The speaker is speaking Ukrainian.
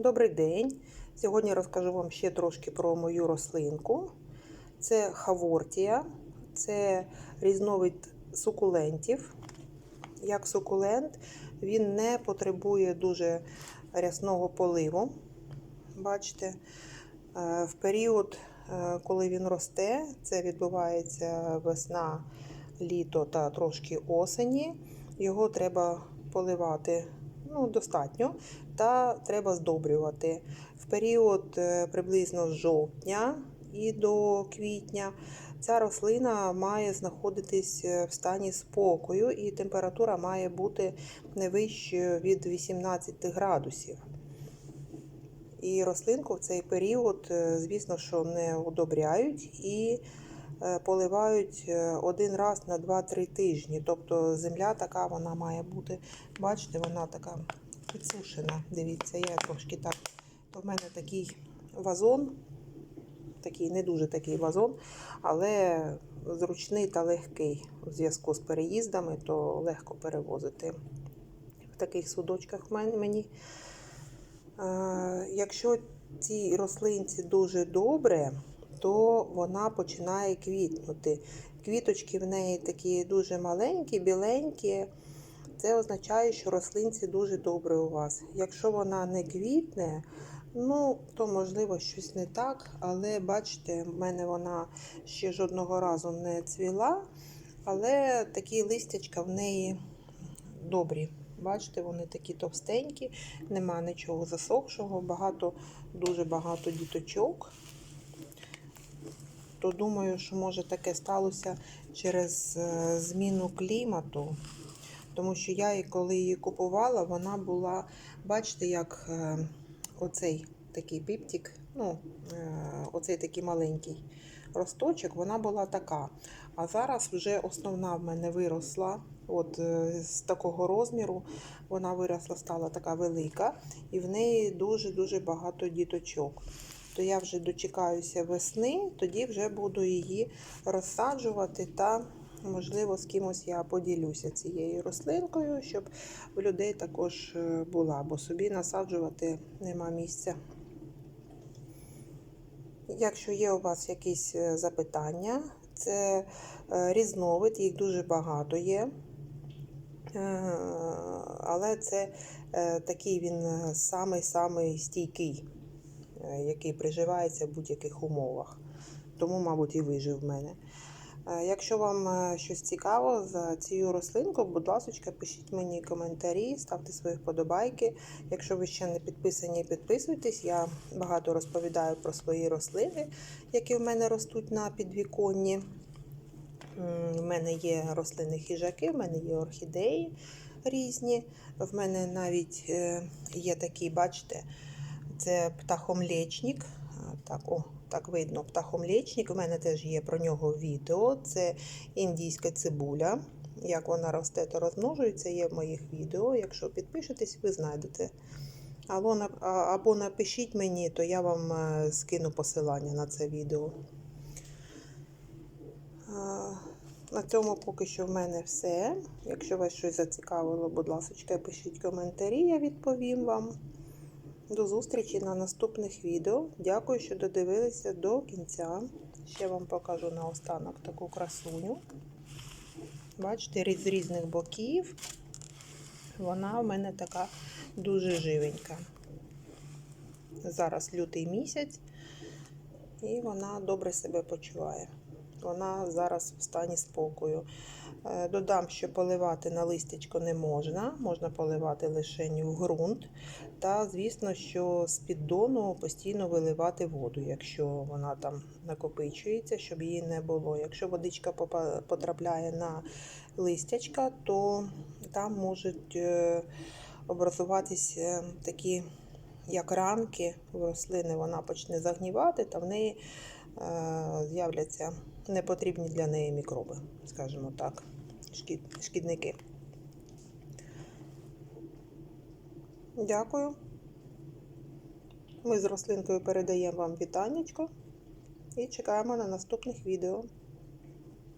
Добрий день! Сьогодні розкажу вам ще трошки про мою рослинку. Це хавортія, це різновид сукулентів. Як сукулент, він не потребує дуже рясного поливу. Бачите, е, в період, е, коли він росте, це відбувається весна, літо та трошки осені. Його треба поливати ну, достатньо та треба здобрювати. В період е, приблизно з жовтня і до квітня ця рослина має знаходитись е, в стані спокою, і температура має бути не вищою від 18 градусів. І рослинку в цей період, е, звісно, що не удобряють і поливають е, один раз на 2-3 тижні. Тобто земля така вона має бути, бачите, вона така підсушена. Дивіться, я трошки так. То в мене такий вазон, такий не дуже такий вазон, але зручний та легкий у зв'язку з переїздами, то легко перевозити в таких судочках мені. Е, Якщо цій рослинці дуже добре, то вона починає квітнути. Квіточки в неї такі дуже маленькі, біленькі. Це означає, що рослинці дуже добре у вас. Якщо вона не квітне, ну то можливо щось не так. Але бачите, в мене вона ще жодного разу не цвіла, але такі листячка в неї добрі. Бачите, вони такі товстенькі, нема нічого засохшого, багато, дуже багато діточок. То думаю, що може таке сталося через е, зміну клімату. Тому що я коли її купувала, вона була, бачите, як е, оцей такий піптик, ну, е, оцей такий маленький росточок, вона була така. А зараз вже основна в мене виросла. От з такого розміру вона виросла, стала така велика, і в неї дуже-дуже багато діточок. То я вже дочекаюся весни, тоді вже буду її розсаджувати та, можливо, з кимось я поділюся цією рослинкою, щоб у людей також е, була, бо собі насаджувати нема місця. Якщо є у вас якісь е, запитання, це е, різновид, їх дуже багато є. Але це такий він самий-самий стійкий, який приживається в будь-яких умовах. Тому, мабуть, і вижив в мене. Е, Якщо вам е, щось цікаво за цією рослинкою, будь ласка, пишіть мені коментарі, ставте свої вподобайки. Якщо ви ще не підписані, підписуйтесь. Я багато розповідаю про свої рослини, які в мене ростуть на підвіконні. У мене є рослини хижаки, в мене є орхідеї різні. В мене навіть е, є такий, бачите, це птахомлечник. Так, о, так видно, птахомлечник. У мене теж є про нього відео. Це індійська цибуля. Як вона росте та розмножується, є в моїх відео. Якщо підпишетесь, ви знайдете. Або, або напишіть мені, то я вам е, скину посилання на це відео. На цьому поки що в мене все. Якщо вас щось зацікавило, будь ласка, пишіть коментарі, я відповім вам. До зустрічі на наступних відео. Дякую, що додивилися до кінця. Ще вам покажу наостанок таку красуню. Бачите, з різних боків. Вона в мене така дуже живенька. Зараз лютий місяць, і вона добре себе почуває. Вона зараз в стані спокою. Е, Додам, що поливати на листячко не можна, можна поливати лише в ґрунт. Та, звісно, що з піддону постійно виливати воду, якщо вона там накопичується, щоб її не було. Якщо водичка потрапляє на листячка, то там можуть е, образуватись е, такі як ранки в рослини, вона почне загнівати, та в неї з'являться непотрібні для неї мікроби, скажімо так, шкідники. Дякую. Ми з рослинкою передаємо вам вітаннячко і чекаємо на наступних відео.